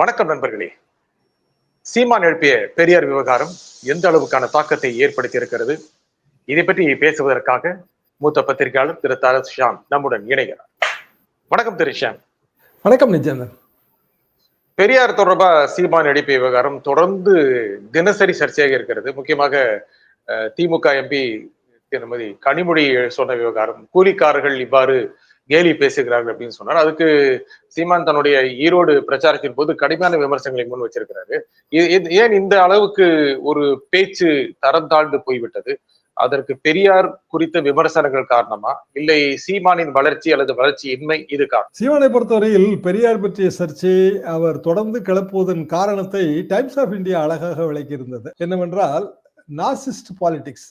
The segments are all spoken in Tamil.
வணக்கம் நண்பர்களே. சீமான் எழுப்பிய பெரியார் விவகாரம் எந்த அளவுக்கான தாக்கத்தை ஏற்படுத்தி இருக்கிறது இதை பற்றி பேசுவதற்காக மூத்த பத்திரிகையாளர் திரு தரத் ஷாம் நம்முடன் இணைகிறார். வணக்கம் திரு ஷாம் வணக்கம் நிஜாந்தன் பெரியார் தொடர்பா சீமான் எழுப்பிய விவகாரம் தொடர்ந்து தினசரி சர்ச்சையாக இருக்கிறது. முக்கியமாக திமுக எம்பி திருமதி கனிமொழி சொன்ன விவகாரம் கூலிக்காரர்கள் இவ்வாறு கேலி பேசுகிறார்கள் அப்படின்னு சொன்னார். அதுக்கு சீமான் தன்னுடைய ஈரோடு பிரச்சாரத்தின் போது கடுமையான விமர்சனங்களை முன் வச்சிருக்கிறாரு. ஏன் இந்த அளவுக்கு ஒரு பேச்சு தரம் தாழ்ந்து போய்விட்டது? அதற்கு பெரியார் குறித்த விமர்சனங்கள் காரணமா? இல்லை சீமானின் வளர்ச்சி அல்லது வளர்ச்சி இன்மை இது காரணம்? சீமானை பொறுத்தவரையில் பெரியார் பற்றிய சர்ச்சையை அவர் தொடர்ந்து கிளப்புவதன் காரணத்தை டைம்ஸ் ஆஃப் இந்தியா அழகாக விளக்கியிருந்தது. என்னவென்றால் நாசிஸ்ட் பாலிடிக்ஸ்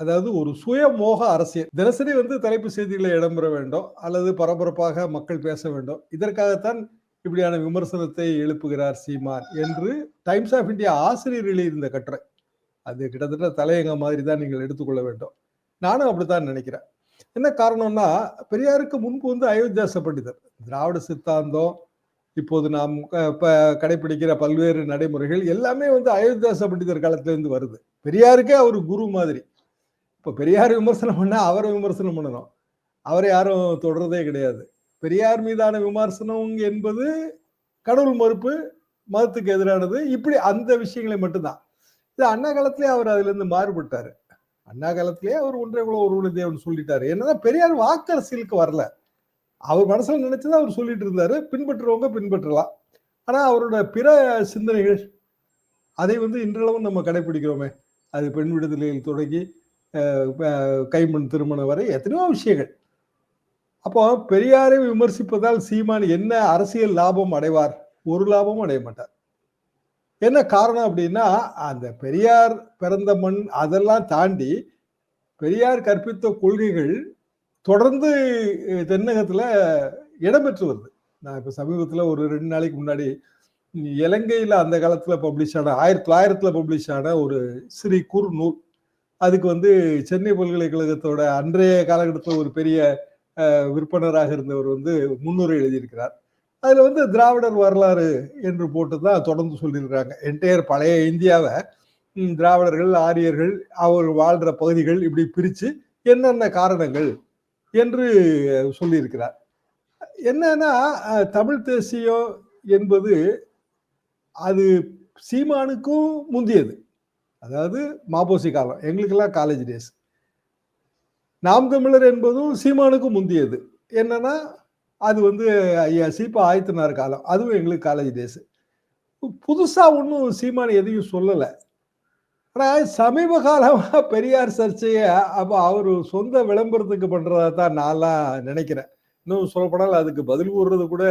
அதாவது ஒரு சுயமோக அரசியல். தினசரி வந்து தலைப்பு செய்திகளை இடம்பெற வேண்டும் அல்லது பரபரப்பாக மக்கள் பேச வேண்டும். இதற்காகத்தான் இப்படியான விமர்சனத்தை எழுப்புகிறார் சீமான் என்று டைம்ஸ் ஆஃப் இந்தியா ஆசிரியர் இருந்த கட்டுரை. அது கிட்டத்தட்ட தலையங்க மாதிரி தான் நீங்கள் எடுத்துக்கொள்ள வேண்டும். நானும் அப்படித்தான் நினைக்கிறேன். என்ன காரணம்னா பெரியாருக்கு முன்பு வந்து அயோத்தியாச பண்டிதர். திராவிட சித்தாந்தம் இப்போது நாம் இப்போ கடைபிடிக்கிற பல்வேறு நடைமுறைகள் எல்லாமே வந்து அயோத்தியாச பண்டிதர் காலத்திலேருந்து வருது. பெரியாருக்கே அவர் குரு மாதிரி. இப்போ பெரியார் விமர்சனம் பண்ணால் அவரை விமர்சனம் பண்ணணும். அவரை யாரும் தொடர்றதே கிடையாது. பெரியார் மீதான விமர்சனம் என்பது கடவுள் மறுப்பு மதத்துக்கு எதிரானது. இப்படி அந்த விஷயங்களை மட்டும்தான். இது அண்ணா காலத்திலே அவர் அதுலேருந்து மாறுபட்டார். அண்ணா காலத்திலே அவர் ஒன்றே குல ஒரு தேவன் சொல்லிட்டாரு. என்னன்னா பெரியார் வாக்கரசியலுக்கு வரல. அவர் மனசில் நினைச்சதை அவர் சொல்லிட்டு இருந்தாரு. பின்பற்றுறவங்க பின்பற்றலாம். ஆனால் அவரோட பிற சிந்தனைகள் அதை வந்து இன்றளவும் நம்ம கடைபிடிக்கிறோமே அது பெண் விடுதலையில் தொடங்கி கைமண் திருமணம் வரை எத்தனையோ விஷயங்கள். அப்போ பெரியாரை விமர்சிப்பதால் சீமான் என்ன அரசியல் லாபம் அடைவார்? ஒரு லாபமும் அடைய மாட்டார். என்ன காரணம் அப்படின்னா அந்த பெரியார் பிறந்த மண் அதெல்லாம் தாண்டி பெரியார் கற்பித்த கொள்கைகள் தொடர்ந்து தென்னகத்தில் இடம்பெற்று வருது. நான் இப்போ சமீபத்தில் ஒரு ரெண்டு நாளைக்கு முன்னாடி இலங்கையில் அந்த காலத்தில் பப்ளிஷ் ஆன ஆயிரத்தி தொள்ளாயிரத்தில் பப்ளிஷ் ஆன ஒரு சிறு குறு நூல் அதுக்கு வந்து சென்னை பல்கலைக்கழகத்தோட அன்றைய காலகட்டத்தில் ஒரு பெரிய விற்பனராக இருந்தவர் வந்து முன்னுரை எழுதியிருக்கிறார். அதில் வந்து திராவிடர் வரலாறு என்று போட்டு தான் தொடர்ந்து சொல்லியிருக்கிறாங்க. என்டையர் பழைய இந்தியாவை திராவிடர்கள் ஆரியர்கள் அவர் வாழ்கிற பகுதிகள் இப்படி பிரித்து என்னென்ன காரணங்கள் என்று சொல்லியிருக்கிறார். என்னன்னா தமிழ் தேசியம் என்பது அது சீமானுக்கும் முந்தியது. அதாவது மாபோசி காலம். எங்களுக்கெல்லாம் காலேஜ் டேஸ் நாம் தமிழர் என்பதும் சீமானுக்கும் முந்தியது. என்னன்னா அது வந்து ஐயா சீப்பா ஆயத்தினார் காலம். அதுவும் எங்களுக்கு காலேஜ் டேஸ் புதுசாக ஒன்றும் சீமான் எதையும் சொல்லலை. ஆனால் சமீப காலமாக பெரியார் சர்ச்சையை அப்போ அவர் சொந்த விளம்பரத்துக்கு பண்ணுறதா தான் நான்லாம் நினைக்கிறேன். இன்னும் சொல்லப்போனால் அதுக்கு பதில் கூறுறது கூட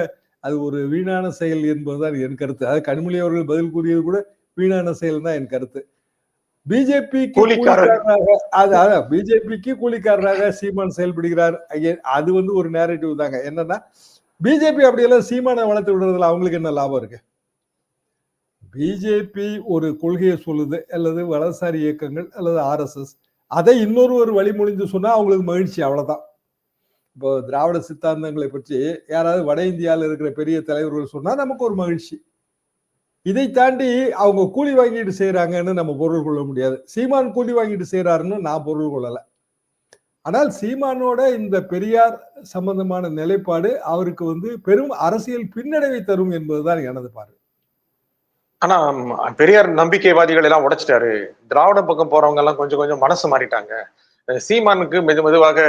அது ஒரு வீணான செயல் என்பதுதான் என் கருத்து. அது கனிமொழி அவர்கள் பதில் கூறியது கூட வீணான செயல் தான் என் கருத்து. பிஜேபி கூலிக்காரர். அது அதான் பிஜேபிக்கு கூலிக்காரராக சீமான் செயல்படுகிறார். அது வந்து ஒரு நேரட்டிவ் தாங்க. என்னன்னா பிஜேபி அப்படியெல்லாம் சீமானை வளர்த்து விடுறதுல அவங்களுக்கு என்ன லாபம் இருக்கு? பிஜேபி ஒரு கொள்கையை சொல்லுது அல்லது வலதுசாரி இயக்கங்கள் அல்லது ஆர்எஸ்எஸ் அதை இன்னொரு ஒரு வழிமொழிந்து சொன்னா அவங்களுக்கு மகிழ்ச்சி அவ்வளவுதான். இப்போ திராவிட சித்தாந்தங்களை பற்றி யாராவது வட இந்தியாவில் இருக்கிற பெரிய தலைவர்கள் சொன்னா நமக்கு ஒரு மகிழ்ச்சி. இதை தாண்டி அவங்க கூலி வாங்கிட்டு செய்யறாங்கன்னு நம்ம பொருள் கொள்ள முடியாது. சீமான் கூலி வாங்கிட்டு செய்யறாருன்னு நான் பொருள் கொள்ளலை. ஆனால் சீமானோட இந்த பெரியார் சம்பந்தமான நிலைப்பாடு அவருக்கு வந்து பெரும் அரசியல் பின்னடைவை தரும் என்பதுதான் எனது பார்வை. ஆனா பெரியார் நம்பிக்கைவாதிகள் எல்லாம் உடைச்சிட்டாரு. திராவிட பக்கம் போறவங்க எல்லாம் கொஞ்சம் கொஞ்சம் மனசு மாறிட்டாங்க. சீமானுக்கு மெது மெதுவாக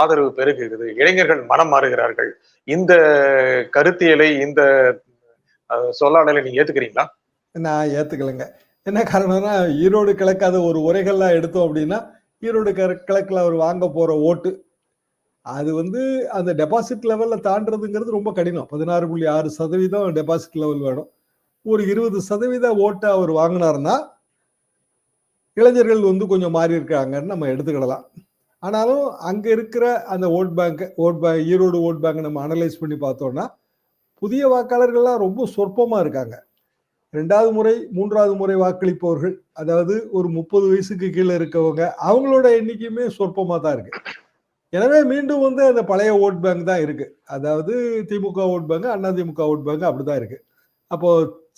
ஆதரவு பெருகுகிறது. இளைஞர்கள் மனம் மாறுகிறார்கள். இந்த கருத்தியலை இந்த சொல்லாடலை நீங்க ஏத்துக்கிறீங்களா? நான் ஏத்துக்கலைங்க. என்ன காரணம்னா ஈரோடு கிழக்காத ஒரு உரைகள்லாம் எடுத்தோம் அப்படின்னா ஈரோடு கிழ- கிழக்குல அவர் வாங்க போற ஓட்டு அது வந்து அந்த டெபாசிட் லெவல்ல தாண்டதுங்கிறது ரொம்ப கடினம். பதினாறு புள்ளி ஆறு சதவீதம் டெபாசிட் லெவல் வேணும். ஒரு இருபது சதவீத ஓட்டை அவர் வாங்கினாருன்னா இளைஞர்கள் வந்து கொஞ்சம் மாறி இருக்காங்கன்னு நம்ம எடுத்துக்கிடலாம். ஆனாலும் அங்கே இருக்கிற அந்த vote bank vote bank Erode vote bank நம்ம அனலைஸ் பண்ணி பார்த்தோம்னா புதிய வாக்காளர்கள்லாம் ரொம்ப சொற்பமாக இருக்காங்க. ரெண்டாவது முறை மூன்றாவது முறை வாக்களிப்பவர்கள் அதாவது ஒரு முப்பது வயசுக்கு கீழே இருக்கவங்க அவங்களோட எண்ணிக்கையுமே சொற்பமாக தான் இருக்கு. எனவே மீண்டும் வந்து அந்த பழைய ஓட் பேங்க் தான் இருக்கு. அதாவது DMK vote bank Anna DMK vote bank அப்படிதான் இருக்கு. அப்போ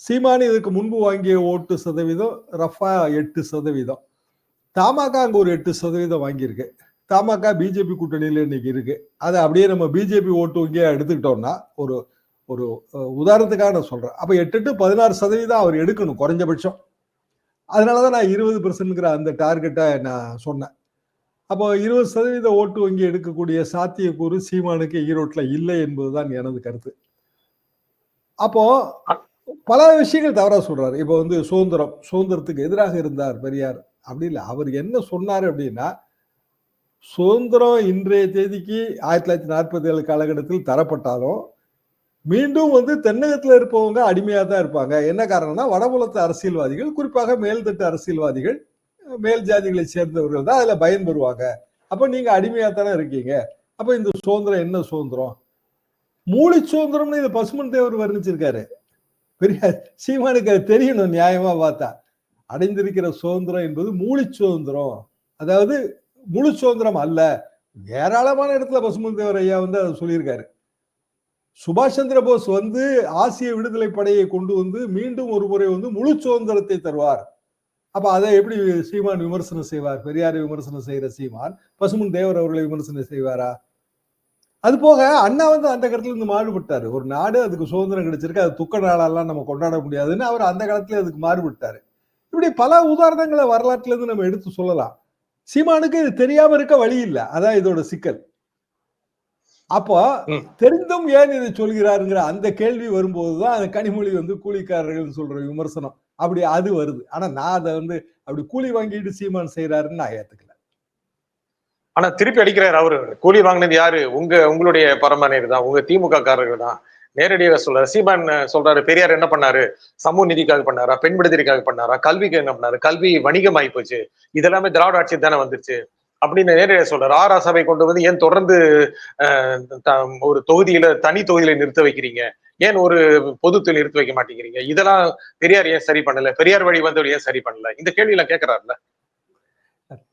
சீமானி இதுக்கு முன்பு வாங்கிய ஓட்டு சதவீதம் ரஃபா எட்டு சதவீதம். தமாக அங்கே ஒரு எட்டு சதவீதம் வாங்கியிருக்கு. தமாக பிஜேபி கூட்டணியில் இன்னைக்கு இருக்கு. அதை அப்படியே நம்ம பிஜேபி ஓட்டு வங்கியா எடுத்துக்கிட்டோம்னா ஒரு ஒரு உதாரணத்துக்காக நான் சொல்கிறேன் அப்போ எட்டு டு பதினாறு சதவீதம் அவர் எடுக்கணும் குறைஞ்சபட்சம். அதனால தான் நான் இருபது பெர்சன்ட்ங்கிற அந்த டார்கெட்டை நான் சொன்னேன். அப்போ இருபது சதவீத ஓட்டு வங்கி எடுக்கக்கூடிய சாத்தியக்கூறு சீமானுக்கு ஈரோட்டில் இல்லை என்பதுதான் எனது கருத்து. அப்போ பல விஷயங்கள் தவறாக சொல்றாரு. இப்போ வந்து சுதந்திரம் சுதந்திரத்துக்கு எதிராக இருந்தார் பெரியார். அப்படி இல்லை அவர் என்ன சொன்னார் அப்படின்னா சுதந்திரம் இன்றைய தேதிக்கு ஆயிரத்தி தொள்ளாயிரத்தி நாற்பத்தி ஏழு காலகட்டத்தில் தரப்பட்டாலும் மீண்டும் வந்து தென்னகத்தில் இருப்பவங்க அடிமையாக தான் இருப்பாங்க. என்ன காரணம்னா வடபுலத்து அரசியல்வாதிகள் குறிப்பாக மேல்தட்டு அரசியல்வாதிகள் மேல் ஜாதிகளை சேர்ந்தவர்கள் தான் அதுல பயன்பெறுவாங்க அப்ப நீங்க அடிமையா தானே இருக்கீங்க. அப்ப இந்த சுதந்திரம் என்ன சுதந்திரம்? மூளை சுதந்திரம்னு இது பசுமன் தேவர் வர்ணிச்சிருக்காரு. பெரிய சீமானுக்கு அது தெரியணும் நியாயமா பார்த்தா. அடைந்திருக்கிற சுதந்திரம் என்பது மூளை சுதந்திரம். அதாவது முழு சுதந்திரம் அல்ல. ஏராளமான இடத்துல பசுமன் தேவர் ஐயா வந்து அதை சொல்லியிருக்காரு. சுபாஷ் சந்திர போஸ் வந்து ஆசிய விடுதலை படையை கொண்டு வந்து மீண்டும் ஒரு முறை வந்து முழு சுதந்திரத்தை தருவார். அப்ப அதை எப்படி சீமான் விமர்சனம் செய்வார்? பெரியாரை விமர்சனம் செய்யற சீமான் பசுமன் தேவர் அவர்களை விமர்சனம் செய்வாரா? அது போக அண்ணா வந்து அந்த காலத்துல இருந்து மாறுபட்டாரு. ஒரு நாடு அதுக்கு சுதந்திரம் கிடைச்சிருக்கு அது துக்க நாளெல்லாம் நம்ம கொண்டாட முடியாதுன்னு அவர் அந்த காலத்துல அதுக்கு மாறுபட்டாரு. இப்படி பல உதாரணங்களை வரலாற்றுல இருந்து நம்ம எடுத்து சொல்லலாம். சீமானுக்கு இது தெரியாம இருக்க வழி இல்லை. அதான் இதோட சிக்கல். அப்போ. தெரிந்தும் ஏன் இதை சொல்கிறாருங்கிற அந்த கேள்வி வரும்போதுதான் அந்த கனிமொழி வந்து கூலிக்காரர்கள் சொல்ற விமர்சனம். அப்படி அது வருது. ஆனா நான் அதை வந்து அப்படி கூலி வாங்கிட்டு சீமான் செய்யறாருன்னு நான் ஏத்துக்கல. ஆனா திருப்பி அடிக்கிறார் அவரு. கூலி வாங்கினது யாரு? உங்க உங்களுடைய பரம்பரையர் தான். உங்க திமுக காரர்கள் தான். நேரடியாக சொல்றாரு. சீமான் சொல்றாரு பெரியார் என்ன பண்ணாரு? சமூக நீதிக்காக பண்ணாரா? பெண் விடுதலைக்காக பண்ணாரா? கல்விக்கு என்ன பண்ணாரு? கல்வி வணிகம் ஆகி போச்சு. இதெல்லாமே திராவிட ஆட்சி தானே வந்துருச்சு. அப்படின்னு நேரடியாக சொல்றாரு. ஆரா சபை கொண்டு வந்து ஏன் தொடர்ந்து த- ஒரு தொகுதியில தனி தொகுதியில நிறுத்த வைக்கிறீங்க? ஏன் ஒரு பொதுத்தில் நிறுத்த வைக்க மாட்டேங்கிறீங்க? இதெல்லாம் பெரியார் ஏன் சரி பண்ணல? பெரியார் வழி வந்தவர் ஏன் சரி பண்ணல? இந்த கேள்வி எல்லாம் கேட்கிறாருல்ல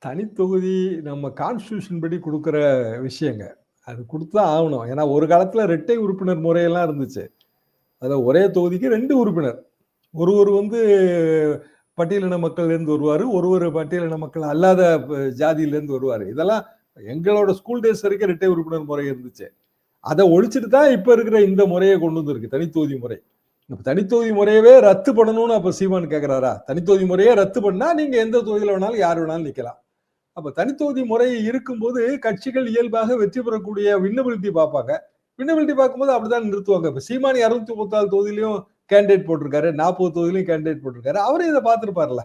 தனித்தொகுதி நம்ம கான்ஸ்டியூஷன் படி கொடுக்குற விஷயங்க. அது கொடுத்தா ஆகணும். ஏன்னா ஒரு காலத்துல ரெட்டை உறுப்பினர் முறையெல்லாம் இருந்துச்சு. அதில் ஒரே தொகுதிக்கு ரெண்டு உறுப்பினர். ஒருவர் வந்து பட்டியலின மக்கள்லேருந்து வருவார் ஒரு ஒருவர் பட்டியலின மக்கள் அல்லாத ஜாதியிலேருந்து வருவார். இதெல்லாம் எங்களோட ஸ்கூல் டேஸ் வரைக்கும் இரட்டை உறுப்பினர் முறை இருந்துச்சு. அதை ஒழிச்சிட்டு தான் இப்போ இருக்கிற இந்த முறையை கொண்டு வந்திருக்கு தனித்தொகுதி முறை. இப்போ தனித்தொகுதி முறையவே ரத்து பண்ணணும்னு அப்போ சீமான் கேட்குறாரா தனித்தொகுதி முறையே ரத்து பண்ணால் நீங்கள் எந்த தொகுதியில் வேணாலும் யார் வேணாலும் நிற்கலாம் அப்போ தனித்தொகுதி முறை இருக்கும்போது கட்சிகள் இயல்பாக வெற்றி பெறக்கூடிய விண்ணபிலிட்டி பார்ப்பாங்க. விண்ணபிலிட்டி பார்க்கும்போது அப்படிதான் நிறுத்துவாங்க. இப்போ சீமான் இருநூத்தி முப்பத்தாறு தொகுதியிலையும் கேண்டிடேட் போட்டிருக்காரு. நாற்பது தொகுதியிலையும் கேண்டிடேட் போட்டிருக்காரு. அவரும் இதை பார்த்துருப்பார்ல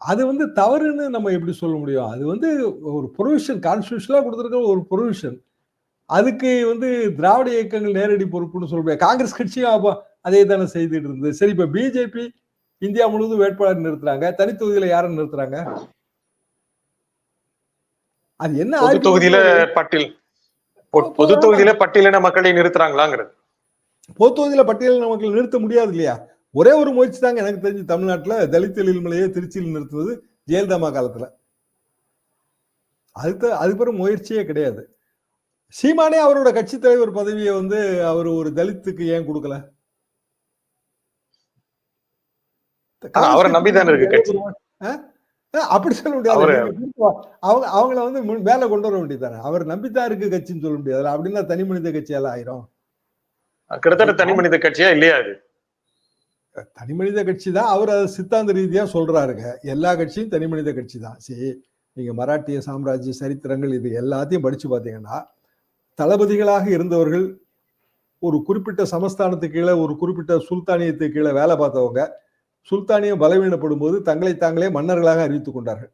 அது வந்து தவறுன்னு நம்ம எப்படி சொல்ல முடியும்? அது வந்து ஒரு ப்ரொவிஷன் கான்ஸ்டியூஷனாக கொடுத்துருக்க ஒரு ப்ரொவிஷன் அதுக்கு வந்து திராவிட இயக்கங்கள் நேரடி பொறுப்புன்னு சொல்ல முடியாது. காங்கிரஸ் கட்சியும் அப்போ அதே தானே செய்துட்டு இருந்தது. சரி இப்ப பிஜேபி இந்தியா முழுவதும் வேட்பாளர் நிறுத்துறாங்க. தனித்தொகுதியில யாரை நிறுத்துறாங்க? அது என்ன தொகுதியில பட்டியல். பொது தொகுதியில பட்டியலின மக்களை நிறுத்துறாங்களாங்கிறது. பொது தொகுதியில பட்டியல் நமக்கு நிறுத்த முடியாது இல்லையா? ஒரே ஒரு முயற்சி தாங்க எனக்கு தெரிஞ்சு தமிழ்நாட்டுல தலித் எழில்மலையை திருச்சியில் நிறுத்துவது ஜெயலலிதா காலத்துல. அதுக்கு அது பிறகு முயற்சியே கிடையாது. சீமானே அவரோட கட்சி தலைவர் பதவியை வந்து அவர் ஒரு தலித்துக்கு ஏன் கொடுக்கல? அவரை நம்பிதானே இருக்கு கட்சி. அப்படி சொல்ல முடியாது. அவங்க அவங்கள வந்து மேல கொண்டு வர வேண்டியதானே அவர் நம்பித்தான் இருக்கு கட்சின்னு சொல்ல முடியாது அப்படின்னா தனி மனித கட்சியெல்லாம் ஆயிரும். கிட்டத்தட்ட தனி மனித கட்சியா இல்லையா அது? தனி மனித கட்சி தான் அவர் அதை சித்தாந்த ரீதியா சொல்றாருங்க. எல்லா கட்சியும் தனி மனித கட்சி தான் சரி நீங்க மராட்டிய சாம்ராஜ்ய சரித்திரங்கள் இது எல்லாத்தையும் படிச்சு பார்த்தீங்கன்னா தளபதிகளாக இருந்தவர்கள் ஒரு குறிப்பிட்ட சமஸ்தானத்துக்கு கீழே ஒரு குறிப்பிட்ட சுல்தானியத்துக்கு கீழே வேலை பார்த்தவங்க சுல்தானியம் பலவீனப்படும் போது தங்களை தாங்களே மன்னர்களாக அறிவித்துக் கொண்டார்கள்.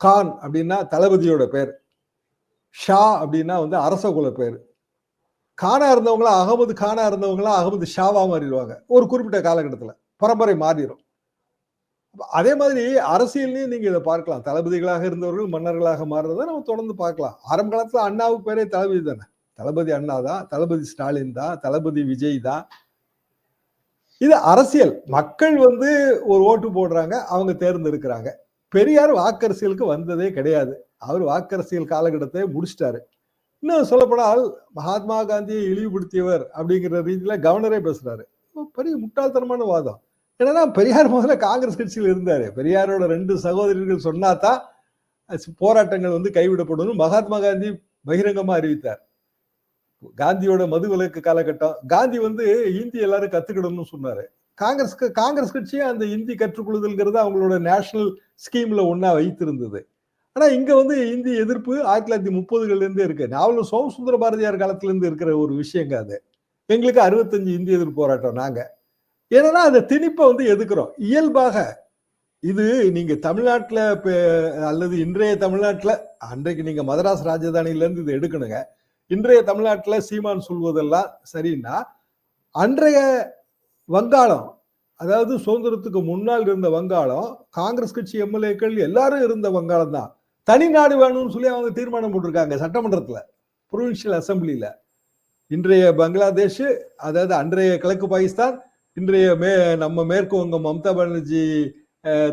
கான் அப்படின்னா தளபதியோட பேர். ஷா அப்படின்னா வந்து அரச குல பேர். கானா இருந்தவங்களா அகமது கானா இருந்தவங்களா அகமது ஷாவா மாறிடுவாங்க. ஒரு குறிப்பிட்ட காலகட்டத்தில். பரம்பரை மாறிடும். அதே மாதிரி அரசியல்லையும் நீங்கள் இதை பார்க்கலாம். தளபதிகளாக இருந்தவர்கள் மன்னர்களாக மாறுறதை நம்ம தொடர்ந்து பார்க்கலாம். ஆரம்ப காலத்தில் அண்ணாவுக்கு பேரே தளபதி தானே. தளபதி அண்ணா தான் தளபதி ஸ்டாலின் தான் தளபதி விஜய் தான். இது அரசியல். மக்கள் வந்து ஒரு ஓட்டு போடுறாங்க அவங்க தேர்ந்தெடுக்கிறாங்க. பெரியார் வாக்கரசியலுக்கு வந்ததே கிடையாது. அவர் வாக்கரசியல் காலகட்டத்தை முடிச்சிட்டாரு. இன்னும் சொல்லப்போனால் மகாத்மா காந்தியை இழிவுபடுத்தியவர் அப்படிங்கிற ரீதியில கவர்னரே பேசுறாரு. பெரிய முட்டாள்தனமான வாதம். என்னன்னா பெரியார் முதல்ல காங்கிரஸ் கட்சியில் இருந்தாரு. பெரியாரோட ரெண்டு சகோதரர்கள் சொன்னாதான் போராட்டங்கள் வந்து கைவிடப்படும் மகாத்மா காந்தி பகிரங்கமா அறிவித்தார். காந்தியோட மது விலக்கு காலகட்டம் காந்தி வந்து இந்தி எல்லாரும் கத்துக்கிடணும்னு சொன்னாரு. காங்கிரஸ் காங்கிரஸ் கட்சியை அந்த இந்தி கற்றுக்கொள்ளுதல்ங்கிறது அவங்களோட நேஷனல் ஸ்கீம்ல ஒன்னா வைத்திருந்தது. ஆனா இங்க வந்து இந்தி எதிர்ப்பு ஆயிரத்தி தொள்ளாயிரத்தி முப்பதுகள்ல இருந்தே இருக்கு. நாவலும் சோமசுந்தர பாரதியார் காலத்துல இருந்து இருக்கிற ஒரு விஷயங்க அது. எங்களுக்கு அறுபத்தஞ்சு இந்திய எதிர்ப்பு போராட்டம் நாங்க. ஏன்னா அந்த திணிப்பை வந்து எதுக்குறோம் இயல்பாக இது நீங்க தமிழ்நாட்டில் அல்லது இன்றைய தமிழ்நாட்டில் அன்றைக்கு நீங்க மதராஸ் ராஜதானியிலேருந்து இதை எடுக்கணுங்க. இன்றைய தமிழ்நாட்டில் சீமான் சொல்வதெல்லாம் சரின்னா அன்றைய வங்காளம் அதாவது சுதந்திரத்துக்கு முன்னால் இருந்த வங்காளம் காங்கிரஸ் கட்சி எம்எல்ஏக்கள் எல்லாரும் இருந்த வங்காளம் தான் தனி நாடு வேணும்னு சொல்லி அவங்க தீர்மானம் போட்டிருக்காங்க சட்டமன்றத்தில் ப்ரொவின்சியல் அசம்பிளியில் இன்றைய பங்களாதேஷ் அதாவது அன்றைய கிழக்கு பாகிஸ்தான் இன்றைய மே நம்ம மேற்கு வங்கம் மம்தா பானர்ஜி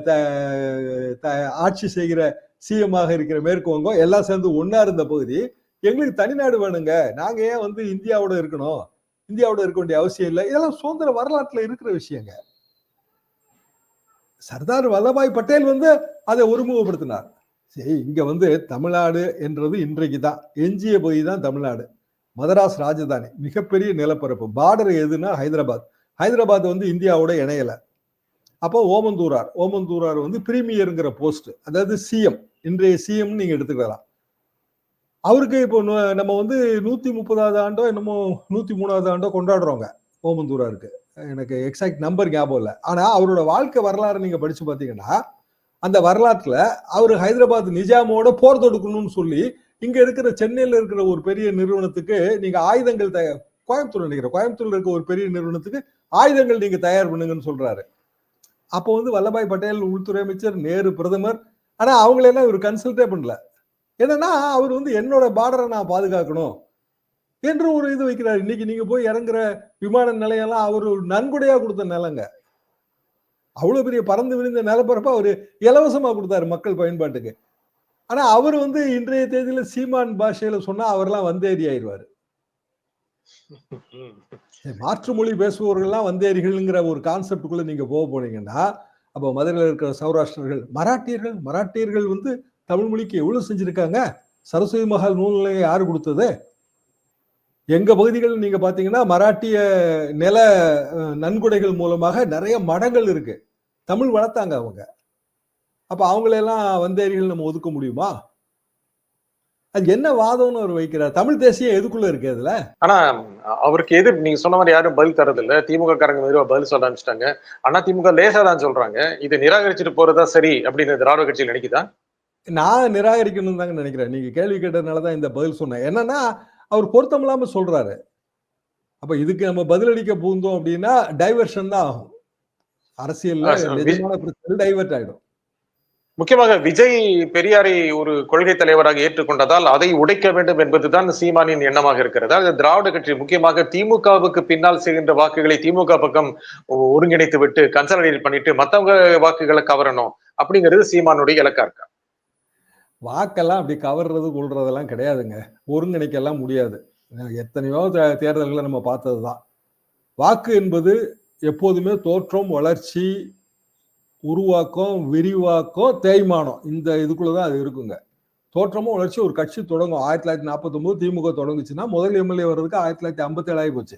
த- த- ஆட்சி செய்கிற சிஎம்மாக இருக்கிற மேற்கு வங்கம் எல்லாம் சேர்ந்து ஒன்றா இருந்த பகுதி எங்களுக்கு தனிநாடு வேணுங்க. நாங்கள் ஏன் வந்து இந்தியாவோட இருக்கணும்? இந்தியாவோட இருக்க வேண்டிய அவசியம் இல்லை. இதெல்லாம் சுதந்திர வரலாற்றில் இருக்கிற விஷயங்க. சர்தார் வல்லபாய் பட்டேல் வந்து அதை ஒருமுகப்படுத்தினார். சரி இங்க வந்து தமிழ்நாடு என்றது இன்றைக்கு தான். எஞ்சிய பகுதி தான் தமிழ்நாடு. மதராஸ் ராஜதானி மிகப்பெரிய நிலப்பரப்பு. பார்டர் எதுனா ஹைதராபாத். ஹைதராபாத் வந்து இந்தியாவோட இணையல. அப்போ ஓமந்தூரார். ஓமந்தூரார் வந்து பிரீமியருங்கிற போஸ்ட் அதாவது சிஎம் இன்றைய சிஎம் நீங்க எடுத்துக்கலாம். அவருக்கு இப்போ நம்ம வந்து நூத்தி முப்பதாவது ஆண்டோ என்னமோ நூத்தி மூணாவது ஆண்டோ கொண்டாடுறோங்க ஓமந்தூராருக்கு. எனக்கு எக்ஸாக்ட் நம்பர் ஞாபகம் இல்லை. ஆனா அவரோட வாழ்க்கை வரலாறு நீங்க படிச்சு பாத்தீங்கன்னா அந்த வரலாற்றுல அவர் ஹைதராபாத் நிஜாமோட போர் தொடுக்கணும்னு சொல்லி இங்க இருக்கிற சென்னையில இருக்கிற ஒரு பெரிய நிறுவனத்துக்கு நீங்க ஆயுதங்கள் தய கோயம்புத்தூர் நினைக்கிறேன். கோயம்புத்தூர்ல இருக்க ஒரு பெரிய நிறுவனத்துக்கு ஆயுதங்கள் நீங்க தயார் பண்ணுங்கன்னு சொல்றாரு. அப்போ வந்து வல்லபாய் பட்டேல் உள்துறை அமைச்சர் நேரு பிரதமர் ஆனா அவங்களெல்லாம் இவர் கன்சல்டே பண்ணல. என்னன்னா அவர் வந்து என்னோட பார்டரை நான் பாதுகாக்கணும் என்று ஒரு இது வைக்கிறார். இன்னைக்கு நீங்க போய் இறங்குற விமான நிலையெல்லாம் அவர் நன்கொடையா கொடுத்த நிலங்க. அவ்வளவு பெரிய பறந்து விரிந்த நிலப்பரப்ப அவர் இலவசமா கொடுத்தாரு மக்கள் பயன்பாட்டுக்கு. ஆனா அவர் வந்து இன்றைய தேதியில சீமான் பாஷையில சொன்னா அவர்லாம் வந்தேறி ஆயிடுவாரு. மாற்று மொழி பேசுபவர்கள்லாம் வந்தேரிகள்ங்கிற ஒரு கான்செப்டுக்குள்ள நீங்க போக போனீங்கன்னா அப்போ மதுரையில் இருக்கிற சௌராஷ்டிரர்கள் மராட்டியர்கள் மராட்டியர்கள் வந்து தமிழ் மொழிக்கு எவ்வளவு செஞ்சிருக்காங்க? சரஸ்வதி மகால் நூல் நிலையம் யாரு கொடுத்தது? எங்க பகுதிகள் நீங்க பாத்தீங்கன்னா மராட்டிய நில நன்கொடைகள் மூலமாக நிறைய மடங்கள் இருக்கு. தமிழ் வளர்த்தாங்க அவங்க. அப்ப அவங்களெல்லாம் வந்தேரிகள் நம்ம ஒதுக்க முடியுமா? அது என்ன வாதம்னு அவர் வைக்கிறார்? தமிழ் தேசியம் எதுக்குள்ள இருக்கு அதுல? ஆனா அவருக்கு எதிர் நீங்க சொன்ன மாதிரி யாரும் பதில் தரது இல்ல திமுக காரங்க மெதுவா பதில் சொல்ல ஆரம்பிச்சிட்டாங்க. ஆனா திமுக லேசா தான் சொல்றாங்க. இதை நிராகரிச்சுட்டு போறதா சரி அப்படின்னு திராவிட கட்சியில் நினைக்குதா? நான் நிராகரிக்கணும்னு தாங்க நினைக்கிறேன். நீங்க கேள்வி கேட்டதுனால தான் இந்த பதில் சொன்னேன். என்னன்னா அவர் பொருத்தம் இல்லாம சொல்றாரு. அப்ப இதுக்கு நம்ம பதிலளிக்க பூந்தோம் அப்படின்னா டைவர்ஷன் தான் ஆகும். பிரச்சனை டைவர்ட் ஆயிடும். முக்கியமாக விஜய் பெரியாரை ஒரு கொள்கை தலைவராக ஏற்றுக்கொண்டதால் அதை உடைக்க வேண்டும் என்பதுதான் சீமானின் எண்ணமாக இருக்கிறது. அது திராவிட கட்சி முக்கியமாக திமுகவுக்கு பின்னால் செய்கின்ற வாக்குகளை திமுக பக்கம் ஒருங்கிணைத்து விட்டு கன்சல்டேட் பண்ணிட்டு மத்தவங்க வாக்குகளை கவரணும் அப்படிங்கிறது சீமானுடைய இலக்கா இருக்கா? வாக்கெல்லாம் அப்படி கவர்றது கொள்றதெல்லாம் கிடையாதுங்க. ஒருங்கிணைக்கலாம் முடியாது. எத்தனையோ தேர்தல்களை நம்ம பார்த்தது தான் வாக்கு என்பது எப்போதுமே தோற்றம் வளர்ச்சி உருவாக்கம் விரிவாக்கம் தேய்மானம். இந்த இதுக்குள்ள தான் அது இருக்குங்க. தோற்றமும் வளர்ச்சி ஒரு கட்சி தொடங்கும். ஆயிரத்தி தொள்ளாயிரத்தி நாற்பத்தொம்போது திமுக தொடங்குச்சுன்னா முதல் எம்எல்ஏ வர்றதுக்கு ஆயிரத்தி தொள்ளாயிரத்தி ஐம்பத்தி ஆகி போச்சு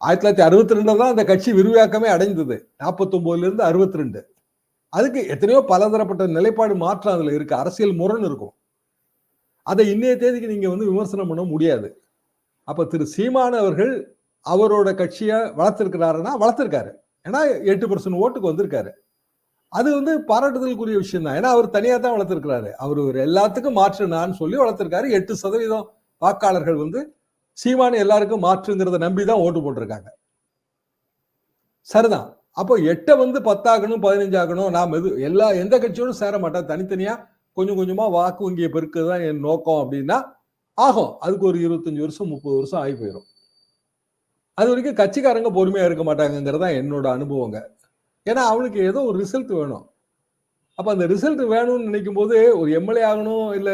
ஆயிரத்தி தொள்ளாயிரத்தி அறுபத்தி ரெண்டில் தான் அந்த கட்சி விரிவாக்கமே அடைந்தது. நாற்பத்தொம்போதுலேருந்து அறுபத்தி ரெண்டு. அதுக்கு எத்தனையோ பலதரப்பட்ட நிலைப்பாடு மாற்றம் அதில் இருக்கு. அரசியல் முரண் இருக்கும். அதை இன்றைய தேதிக்கு நீங்கள் வந்து விமர்சனம் பண்ண முடியாது. அப்போ திரு சீமான் அவர்கள் அவரோட கட்சியை வளர்த்துருக்கிறாருன்னா வளர்த்திருக்காரு. ஏன்னா எட்டு பர்சன்ட் ஓட்டுக்கு வந்திருக்காரு. அது வந்து பாராட்டுதலுக்குரிய விஷயம் தான் ஏன்னா அவர் தனியாக தான் வளர்த்துருக்கிறாரு. அவர் ஒரு எல்லாத்துக்கும் மாற்று நான் சொல்லி வளர்த்துருக்காரு. எட்டு சதவீதம் வாக்காளர்கள் வந்து சீமானு எல்லாருக்கும் மாற்றுங்கிறத நம்பி தான் ஓட்டு போட்டிருக்காங்க. சரிதான். அப்போ எட்டை வந்து பத்தாகணும் பதினஞ்சாகணும் நாம் எது எல்லா எந்த கட்சியோடும் சேர மாட்டேன் தனித்தனியாக கொஞ்சம் கொஞ்சமாக வாக்கு வங்கியை பெருக்குறது தான் என் நோக்கம் அப்படின்னா ஆகும். அதுக்கு ஒரு இருபத்தஞ்சி வருஷம் முப்பது வருஷம் ஆகி போயிடும் அது வரைக்கும் கட்சிக்காரங்க பொறுமையா இருக்க மாட்டாங்கங்கிறது தான் என்னோட அனுபவங்க. ஏன்னா அவனுக்கு ஏதோ ஒரு ரிசல்ட் வேணும். அப்ப அந்த ரிசல்ட் வேணும்னு நினைக்கும் போது ஒரு எம்எல்ஏ ஆகணும் இல்ல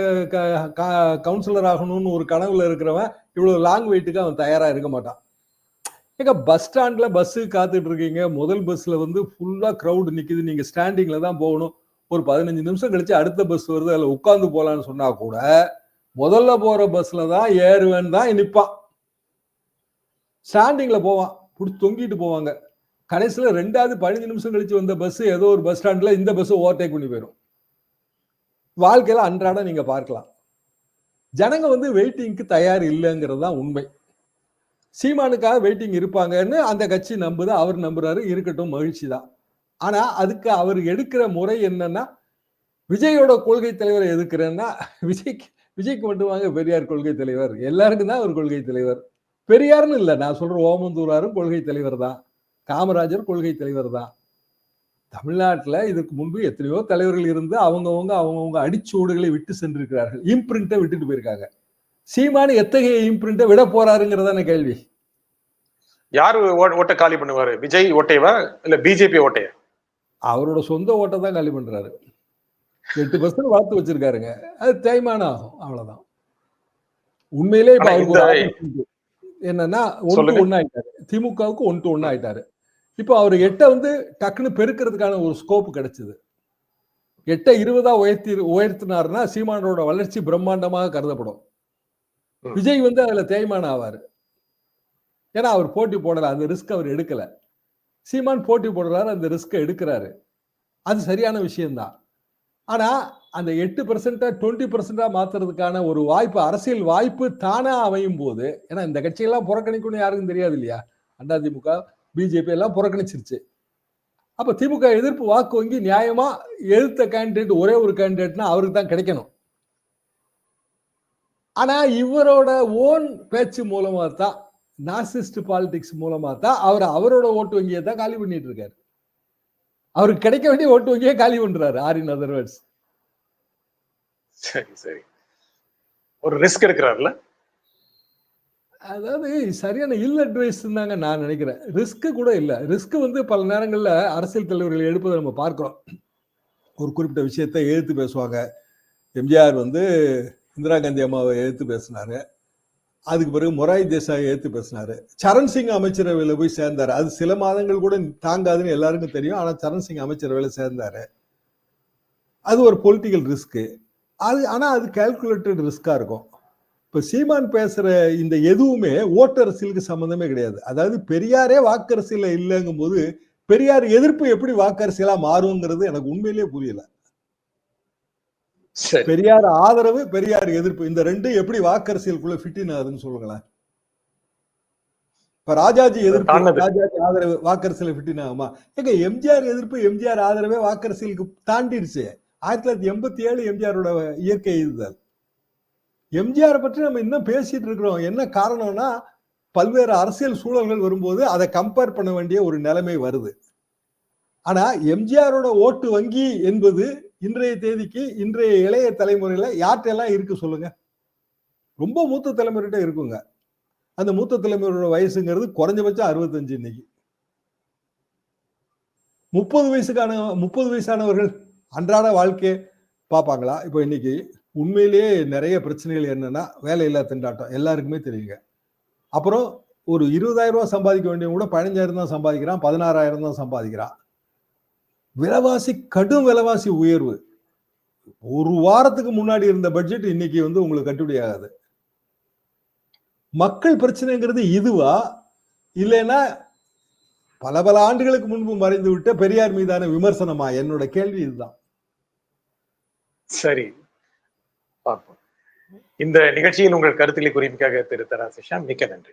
கவுன்சிலர் ஆகணும்னு ஒரு கனவுல இருக்கிறவன் இவ்வளவு லாங் வெயிட்டுக்கு அவன் தயாரா இருக்க மாட்டான். ஏங்க பஸ் ஸ்டாண்ட்ல பஸ் காத்துட்டு இருக்கீங்க. முதல் பஸ்ல வந்து ஃபுல்லா க்ரௌடு நிக்குது. நீங்க ஸ்டாண்டிங்ல தான் போகணும். ஒரு பதினஞ்சு நிமிஷம் கழிச்சு அடுத்த பஸ் வருது. அதுல உட்காந்து போலான்னு சொன்னா கூட முதல்ல போற பஸ்ல தான் ஏறுவேன் தான் நிற்பான் ஸ்டாண்டிங்கில் போவான். பிடிச்சி தொங்கிட்டு போவாங்க. கடைசியில் ரெண்டாவது பதினஞ்சு நிமிஷம் கழிச்சு வந்த பஸ் ஏதோ ஒரு பஸ் ஸ்டாண்டில் இந்த பஸ்ஸை ஓவர்டேக் பண்ணி போயிடும் வாழ்க்கையில அன்றாடம் நீங்கள் பார்க்கலாம். ஜனங்க வந்து வெயிட்டிங்க்கு தயார் இல்லைங்கிறது தான் உண்மை. சீமானுக்காக வெயிட்டிங் இருப்பாங்கன்னு அந்த கட்சி நம்புது அவர் நம்புறாரு. இருக்கட்டும் மகிழ்ச்சி தான். ஆனால் அதுக்கு அவர் எடுக்கிற முறை என்னன்னா விஜயோட கொள்கை தலைவரை எதுக்குறேன்னா விஜய்க்கு விஜய்க்கு மட்டும் வாங்க பெரியார் கொள்கை தலைவர். எல்லாருக்கும் தான் அவர் கொள்கை தலைவர். பெரியார்னு இல்லை. நான் சொல்ற ஓமந்தூராரும் கொள்கை தலைவர் தான் காமராஜர் கொள்கை தலைவர் தான் தமிழ்நாட்டில் இதுக்கு முன்பு எத்தனையோ தலைவர்கள் இருந்து அவங்கவுங்க அவங்கவுங்க அடிச்சூடுகளை விட்டு சென்றிருக்கிறார்கள். இம்பிரிண்ட்டை விட்டுட்டு போயிருக்காங்க. சீமானு எத்தகைய இம்பிரிண்ட்டை விட போறாருங்கிறதான கேள்வி. யாரு ஓட்டை காலி பண்ணுவாரு? விஜய் ஓட்டைவா? இல்ல பிஜேபி ஓட்டையா? அவரோட சொந்த ஓட்டை தான் காலி பண்றாரு. எட்டு பர்சன்ட் வளர்த்து வச்சிருக்காருங்க. அது தேய்மானம் ஆகும். அவ்வளவுதான். உண்மையிலே இப்ப என்னன்னா ஒன்று. ஒன்னு ஆயிட்டாரு. திமுகவுக்கு ஒன்று ஒன்னு ஆயிட்டாரு. இப்போ அவர் எட்டை வந்து டக்குன்னு பெருக்கிறதுக்கான ஒரு ஸ்கோப் கிடைச்சது. எட்டை இருபதா உயர்த்தி உயர்த்தினாருன்னா சீமானோட வளர்ச்சி பிரம்மாண்டமாக கருதப்படும். விஜய் வந்து அதுல தேய்மானம் ஆவாரு. ஏன்னா அவர் போட்டி போடல அந்த ரிஸ்க் அவர் எடுக்கல. சீமான் போட்டி போடுறாரு அந்த ரிஸ்க்கை எடுக்கிறாரு. அது சரியான விஷயம்தான். ஆனா அந்த எட்டு பெர்சென்டா டுவெண்ட்டி பெர்சென்டா மாத்துறதுக்கான ஒரு வாய்ப்பு அரசியல் வாய்ப்பு தானா அமையும் போது ஏன்னா இந்த கட்சியெல்லாம் புறக்கணிக்கணும்னு யாருக்கும் தெரியாது இல்லையா? அதிமுக பிஜேபி எல்லாம் புறக்கணிச்சிருச்சு. அப்ப திமுக எதிர்ப்பு வாக்கு வங்கி நியாயமா எதிர்த்த கேண்டிடேட் ஒரே ஒரு கேண்டிடேட்னா அவருக்கு தான் கிடைக்கணும். ஆனா இவரோட ஓன் பேச்சு மூலமா தான் நார்சிஸ்ட் பாலிடிக்ஸ் மூலமா தான் அவர் அவரோட ஓட்டு வங்கியை தான் காலி பண்ணிட்டு இருக்காரு. அவருக்கு கிடைக்க வேண்டிய ஓட்டு வங்கியே காலி பண்றாரு ஆர் இன் அதர்வேர்ட்ஸ் சரி சரி. ஒரு ரிஸ்க் எடுக்கிறாருல? அதாவது சரியான இல் அட்வைஸ் தாங்க நான் நினைக்கிறேன். ரிஸ்க்கு கூட இல்லை. ரிஸ்க் வந்து பல நேரங்களில் அரசியல் தலைவர்கள் எடுப்பதை நம்ம பார்க்குறோம். ஒரு குறிப்பிட்ட விஷயத்தை எழுத்து பேசுவாங்க. எம்ஜிஆர் வந்து இந்திரா காந்தி அம்மாவை எழுத்து பேசினாரு. அதுக்கு பிறகு மொராய் தேசாயை எழுத்து பேசினார். சரண் சிங் அமைச்சரவையில் போய் சேர்ந்தாரு. அது சில மாதங்கள் கூட தாங்காதுன்னு எல்லாருக்கும் தெரியும். ஆனால் சரண் சிங் அமைச்சரவையில் சேர்ந்தாரு. அது ஒரு பொலிட்டிக்கல் ரிஸ்க்கு அது ஆனா அது கால்குலேட்டட் ரிஸ்கா இருக்கும். இப்ப சீமான் பேசுற இந்த எதுவுமே ஓட்டு அரசியலுக்கு சம்பந்தமே கிடையாது. அதாவது பெரியாரே வாக்கரசியல இல்லைங்கும் போது பெரியார் எதிர்ப்பு எப்படி வாக்கரசியலா மாறுங்கிறது எனக்கு உண்மையிலேயே புரியல. பெரியார் ஆதரவு பெரியார் எதிர்ப்பு இந்த ரெண்டும் எப்படி வாக்கரசியலுக்குள்ள ஃபிட்டின் ஆகுதுன்னு சொல்லுங்களேன். இப்ப ராஜாஜி எதிர்ப்பு. ராஜாஜி ஆதரவு வாக்கரசியல ஃபிட்டின் ஆகுமா ஏங்க எம்ஜிஆர் எதிர்ப்பு எம்ஜிஆர் ஆதரவே வாக்கரசியலுக்கு தாண்டிடுச்சு ஆயிரத்தி தொள்ளாயிரத்தி எண்பத்தி ஏழு எம்ஜிஆரோட இயற்கை இதுதல் எம்ஜிஆரை பற்றி நம்ம இன்னும் பேசிட்டு இருக்கிறோம். என்ன காரணம்னா பல்வேறு அரசியல் சூழல்கள் வரும்போது அதை கம்பேர் பண்ண வேண்டிய ஒரு நிலைமை வருது. ஆனா எம்ஜிஆரோட ஓட்டு வங்கி என்பது இன்றைய தேதிக்கு இன்றைய இளைய தலைமுறையில யார்கிட்டெல்லாம் இருக்கு சொல்லுங்க. ரொம்ப மூத்த தலைமுறைகிட்ட இருக்குங்க. அந்த மூத்த தலைமுறையோட வயசுங்கிறது குறைஞ்சபட்சம் அறுபத்தஞ்சு இன்னைக்கு. முப்பது வயசுக்கான முப்பது வயசானவர்கள் அன்றாட வாழ்க்கையை பார்ப்பாங்களா? இப்போ இன்னைக்கு உண்மையிலேயே நிறைய பிரச்சனைகள் என்னன்னா வேலையில்லா திண்டாட்டம். எல்லாருக்குமே தெரியுங்க. அப்புறம் ஒரு இருபதாயிரம் ரூபா சம்பாதிக்க வேண்டியவங்க கூட பதினஞ்சாயிரம் தான் சம்பாதிக்கிறான் பதினாறாயிரம் தான் சம்பாதிக்கிறான். விலைவாசி கடும் விலைவாசி உயர்வு. ஒரு வாரத்துக்கு முன்னாடி இருந்த பட்ஜெட் இன்னைக்கு வந்து உங்களுக்கு கட்டுப்படி ஆகாது. மக்கள் பிரச்சனைங்கிறது இதுவா? இல்லைன்னா பல பல ஆண்டுகளுக்கு முன்பு மறைந்து விட்ட பெரியார் மீதான விமர்சனமா? என்னோட கேள்வி இதுதான். சரி. பார்ப்போம். இந்த நிகழ்ச்சியில் உங்கள் கருத்துக்களை குறிப்பிக்காக திரு தராசிஷா மிக்க நன்றி.